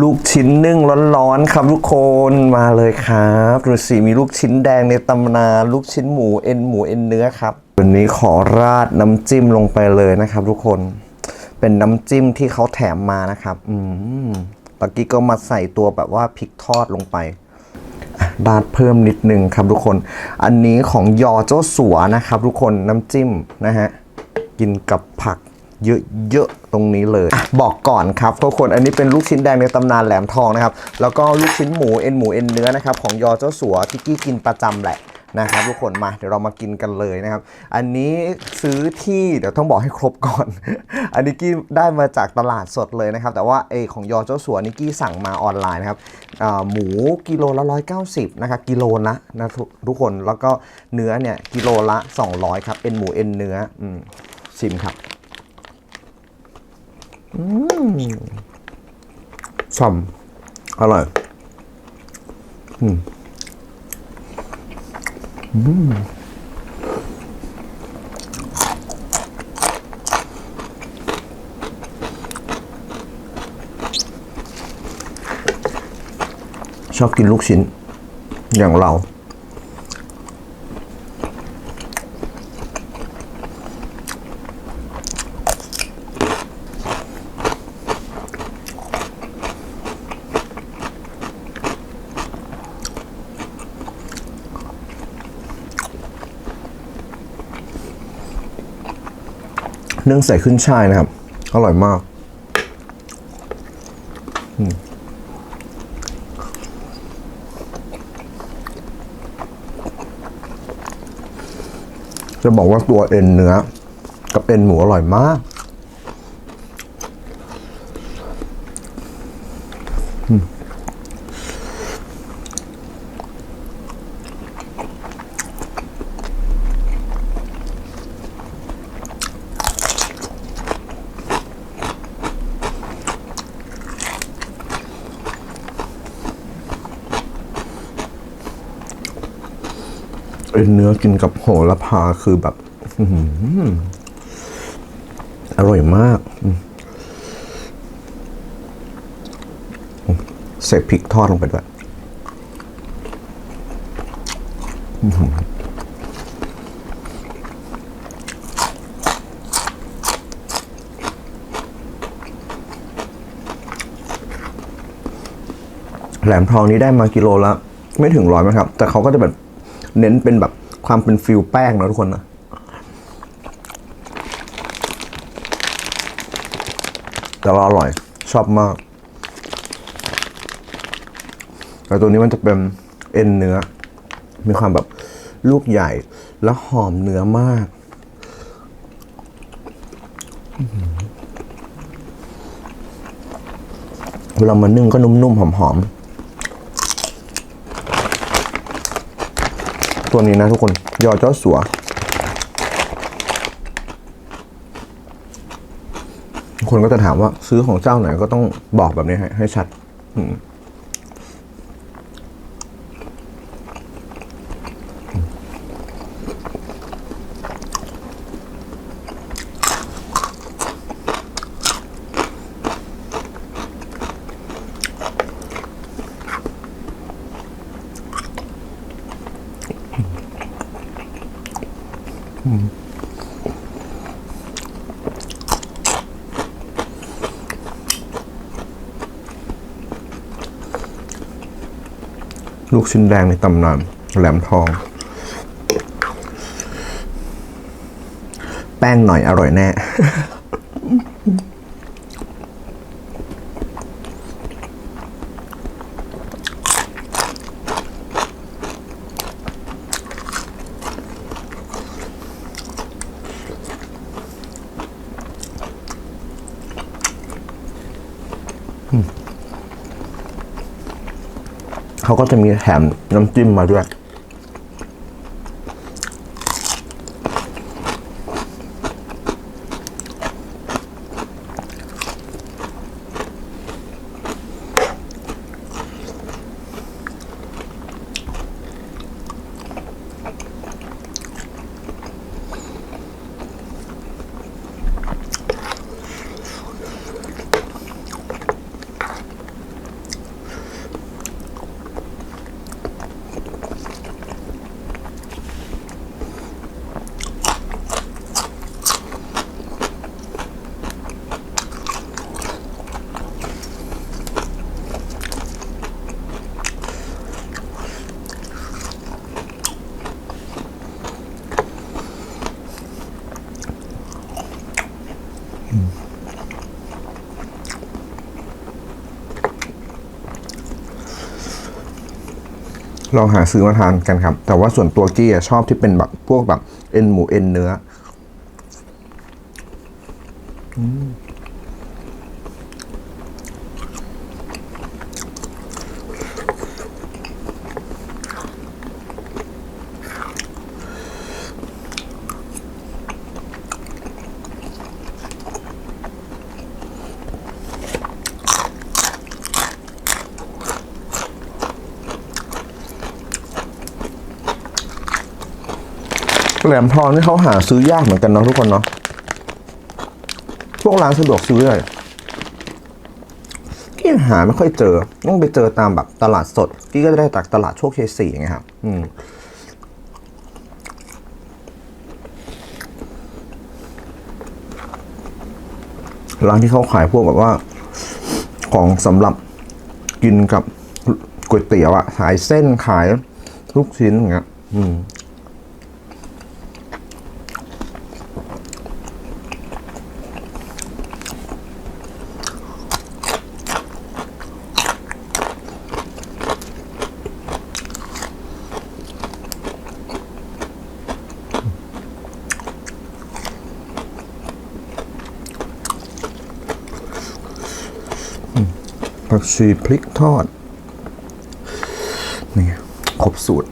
ลูกชิ้นนึ่งร้อนๆครับทุกคนมาเลยครับดูสิมีลูกชิ้นแดงในตำนานลูกชิ้นหมูเอ็นหมูเอ็นเนื้อครับวันนี้ขอราดน้ำจิ้มลงไปเลยนะครับ ทุกคนเป็นน้ำจิ้มที่เขาแถมมานะครับอืมตะกี้ก็มาใส่ตัวแบบว่าพริกทอดลงไปราดเพิ่มนิดนึงครับทุกคน อันนี้ของยอเจ้าสัวนะครับ ทุกคนน้ำจิ้มนะฮะกินกับผัก เยอะๆ ตรงนี้เลยอบอกก่อนครับทุกคนอันนี้เป็นลูกชิ้นแดงในตำนานแหลมทองนะครับ แล้วก็ลูกชิ้นหมูเอ็นหมูเอ็นเนื้อนะครับของยอเจ้าสัวที่กี้กินประจำแหละนะครับทุกคนมาเดี๋ยวเรามากินกันเลยนะครับ อันนี้ซื้อที่เดี๋ยวต้องบอกให้ครบก่อน อันนี้กี้ได้มาจากตลาดสดเลยนะครับ แต่ว่าเอของยอเจ้าสัวนี่กี้สั่งมาออนไลน์นะครับหมูกิโลละ190นะครับกิโลละนะทุกคนแล้วก็เนื้อเนี่ยกิโลละ 200ครับเอ็นหมูเอ็นเนื้ออืมชิมครับ ฉ่ำอร่อย อืมอืมชอบกินลูกชิ้น อย่างเรา เนื่องใส่ขึ้นช่ายนะครับ อร่อยมากจะบอกว่าตัวเอ็นเนื้อ กับเอ็นหมูอร่อยมาก เอ็นเนื้อกินกับโหระพาคือแบบอร่อยมากอืมใส่พริกทอดลงไปด้วยแหลมทองนี้ได้มากิโลละ ไม่ถึงร้อยนะครับ แต่เขาก็จะแบบ เน้นเป็นแบบความเป็นฟิลแป้งนะทุกคนนะแต่ว่าอร่อยชอบมาก แต่ตัวนี้มันจะเป็นเอ็นเนื้อ มีความแบบลูกใหญ่ แล้วหอมเนื้อมากเวลามานึ่งก็นุ่มๆหอมๆ ตัวนี้นะทุกคน ยอเจ้าสัวคนก็จะถามว่าซื้อของเจ้าไหนก็ต้องบอกแบบนี้ให้ให้ชัด อืม ลูกชิ้นแดงในตำนานแหลมทอง แป้งหน่อยอร่อยแน่ เขาก็จะมีแถมน้ำจิ้มมาด้วย ลองหาซื้อมาทานกันครับ แต่ว่าส่วนตัวกี้ชอบที่เป็นแบบพวกแบบเอ็นหมูเอ็นเนื้อ อ แหลมทองนี่เขาหาซื้อยากเหมือนกันเนาะทุกคนเนาะพวกร้านสะดวกซื้อเลยกี้หาไม่ค่อยเจอ ต้องไปเจอตามแบบตลาดสดกี้ก็ได้จากตลาดโชคชัยสี่ไงครับ อืมร้านที่เขาขายพวกแบบว่า ของสำหรับกินกับก๋วยเตี๋ยวอะขายเส้นขายลูกชิ้นอย่างเงี้ย อืม ผักชีพริกทอด นี่ครบสูตร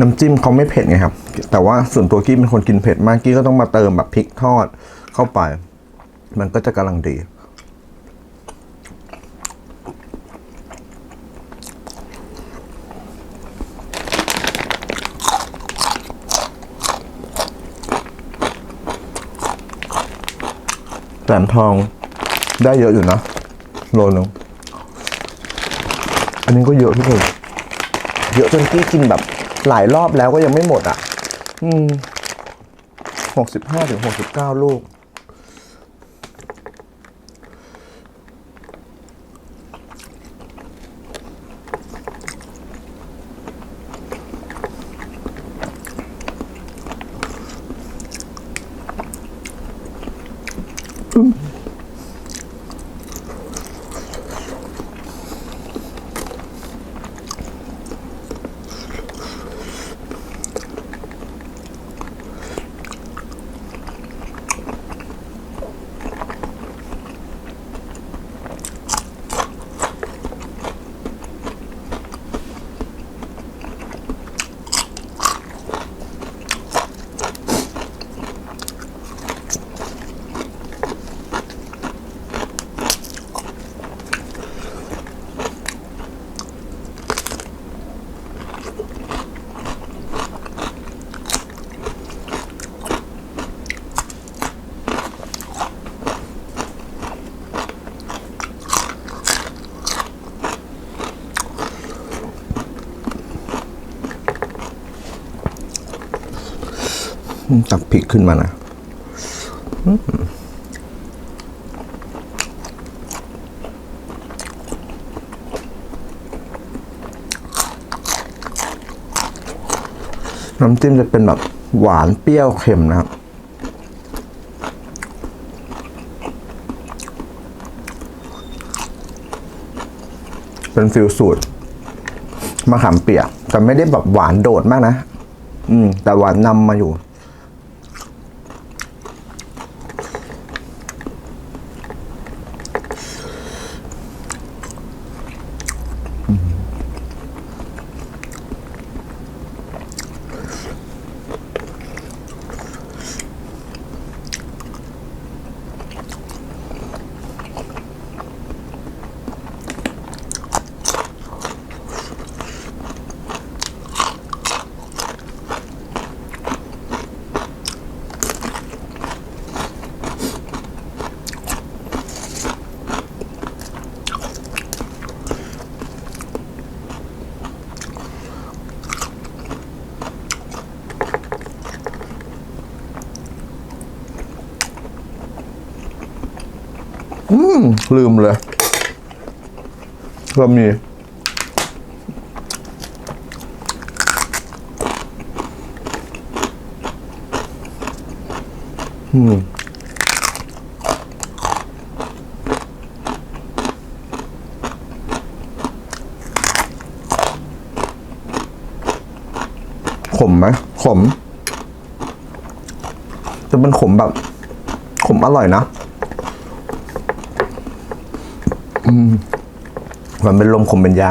น้ำจิ้มเขาไม่เผ็ดไงครับ แต่ว่าส่วนตัวกี้เป็นคนกินเผ็ดมากกี้ก็ต้องมาเติมแบบพริกทอดเข้าไป มันก็จะกำลังดีแหลมทองได้เยอะอยู่นะโลนึงอันนี้ก็เยอะที่สุดเยอะจนกี้กินแบบ หลายรอบแล้วก็ยังไม่หมดอะ อืมหกสิบห้าถึงหกสิบเก้าลูก ตักพริกขึ้นมานะน้ำจิ้มจะเป็นแบบหวานเปรี้ยวเค็มนะครับ เป็นฟิลสูตรมะขามเปียก แต่ไม่ได้แบบหวานโดดมากนะ อืม แต่หวานนำมาอยู่ อืมลืมเลยก็มีอืมขมไหมขม จะเป็นขมแบบ ขมอร่อยนะ มันเป็นลมขมเป็นยา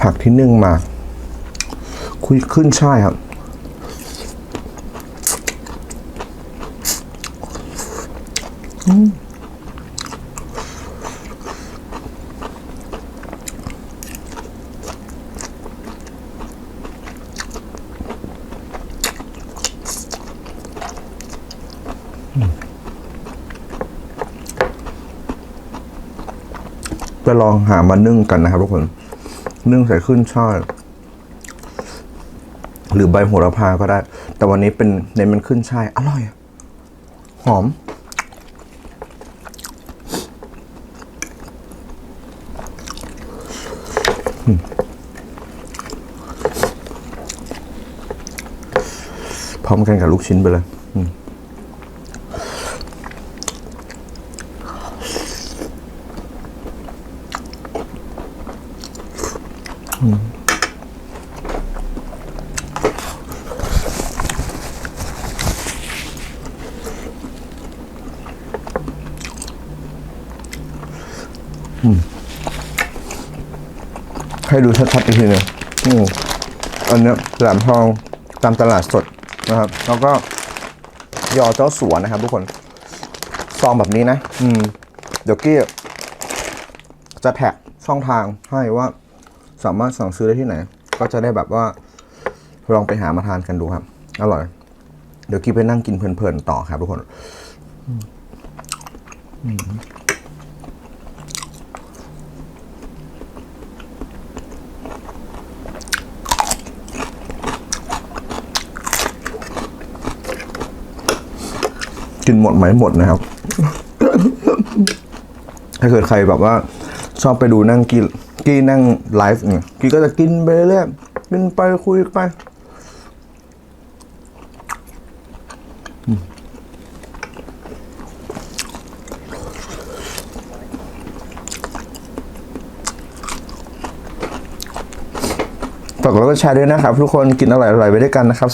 ผักที่นึ่งมา คุยขึ้นช่ายครับ ไปลองหามานึ่งกันนะครับทุกคน นึ่งใส่ขึ้นช่ายหรือใบโหระพาก็ได้ แต่วันนี้เป็นเน้นมันขึ้นช่ายอร่อย หอมอืมพร้อมกันกับลูกชิ้นไปเลย อืม ให้ดูชัดๆอีกทีหนึงอืมอันนี้แหลมทองตามตลาดสดนะครับ แล้วก็ยอเจ้าสัวนะครับ ทุกคน ซองแบบนี้นะ อืม เดี๋ยวกี้จะแท็กช่องทางให้ว่าสามารถสั่งซื้อได้ที่ไหน ก็จะได้แบบว่า ลองไปหามาทานกันดูครับ อร่อย เดี๋ยวกี้ไปนั่งกินเพลินๆต่อครับทุกคน กินหมดไหมหมดนะครับ ถ้าเกิดใครแบบว่า ชอบไปดูนั่งกินกี้นั่งไลฟ์เนี่ยกี้ก็จะกินไปเรื่อยกินไปคุยไปฝากกดไลค์กดแชร์ด้วยนะครับ ทุกคนกินอร่อยๆไปด้วยกันนะครับ